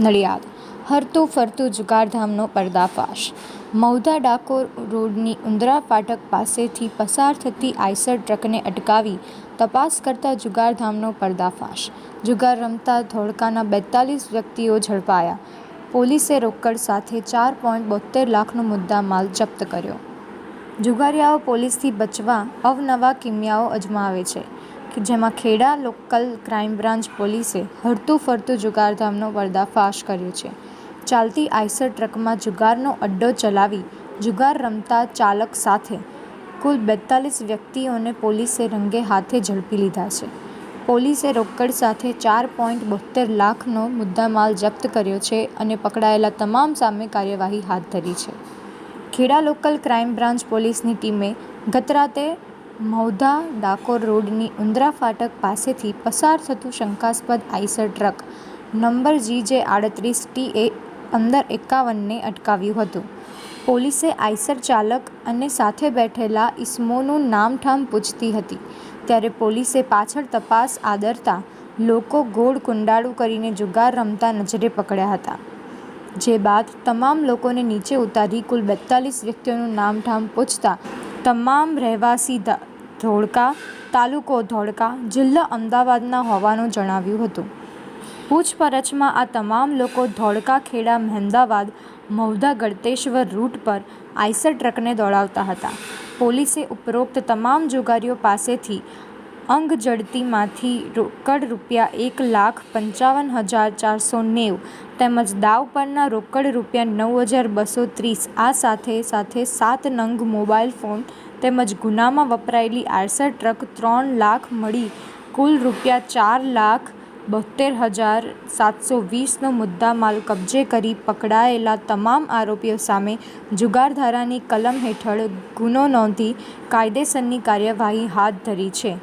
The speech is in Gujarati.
નડિયાદ. હરતું ફરતું જુગારધામનો પર્દાફાશ. મૌધા ડાકોર રોડની ઉંદરા ફાટક પાસેથી પસાર થતી આઈસર ટ્રકને અટકાવી તપાસ કરતા જુગારધામનો પર્દાફાશ. જુગાર રમતા ધોળકાના બેતાલીસ વ્યક્તિઓ ઝડપાયા. પોલીસે રોકડ સાથે ચાર પોઈન્ટ બોત્તેર લાખનો મુદ્દામાલ જપ્ત કર્યો. જુગારિયાઓ પોલીસથી બચવા અવનવા કિમિયાઓ અજમાવે છે. કે જેમાં ખેડા લોકલ ક્રાઇમ બ્રાન્ચ પોલીસે હરતું ફરતું જુગારધામનો પર્દાફાશ કર્યો છે. ચાલતી આઈસર ટ્રકમાં જુગારનો અડ્ડો ચલાવી જુગાર રમતા ચાલક સાથે કુલ બેતાલીસ વ્યક્તિઓને પોલીસે રંગે હાથે ઝડપી લીધા છે. પોલીસે રોકડ સાથે ચાર પોઈન્ટ બોત્તેર લાખનો મુદ્દામાલ જપ્ત કર્યો છે અને પકડાયેલા તમામ સામે કાર્યવાહી હાથ ધરી છે. ખેડા લોકલ ક્રાઇમ બ્રાન્ચ પોલીસની ટીમે ગતરાતે મૌધા ડાકોર રોડની ઉંદરા ફાટક પાસેથી પસાર થતું શંકાસ્પદ આઈસર ટ્રક નંબર જી જે આડત્રીસ ટી એ પંદર એકાવનને અટકાવ્યું હતું. પોલીસે આઈસર ચાલક અને સાથે બેઠેલા ઇસમોનું નામઠામ પૂછતી હતી. ત્યારે પોલીસે પાછળ તપાસ આદરતા લોકો ગોળ કુંડાળું કરીને જુગાર રમતા નજરે પકડ્યા હતા. જે બાદ તમામ લોકોને નીચે ઉતારી કુલ બેતાલીસ વ્યક્તિઓનું નામઠામ પૂછતા તમામ રહેવાસી ધોળકા, તાલુકો ધોળકા, જિલ્લા અમદાવાદના હોવાનું જણાવ્યું હતું. પૂછપરછમાં આ તમામ લોકો ધોળકા ખેડા, મહેમદાવાદ મૌધા ગળતેશ્વર રૂટ પર આઈસર ટ્રકને દોડાવતા હતા. પોલીસે ઉપરોક્ત તમામ જુગારીઓ પાસેથી અંગ જડતીમાંથી રોકડ રૂપિયા એક લાખ પંચાવન હજાર ચારસો નેવું તેમજ દાવ પરના રોકડ રૂપિયા નવ હજાર બસો ત્રીસ આ સાથે સાથે સાત નંગ મોબાઈલ ફોન તેમજ ગુનામાં વપરાયેલી આઈસર ટ્રક ત્રણ લાખ મળી કુલ રૂપિયા ચાર લાખ બોતેર હજાર સાતસો વીસનો મુદ્દામાલ કબજે કરી પકડાયેલા તમામ આરોપીઓ સામે જુગારધારાની કલમ હેઠળ ગુનો નોંધી કાયદેસરની કાર્યવાહી હાથ ધરી છે.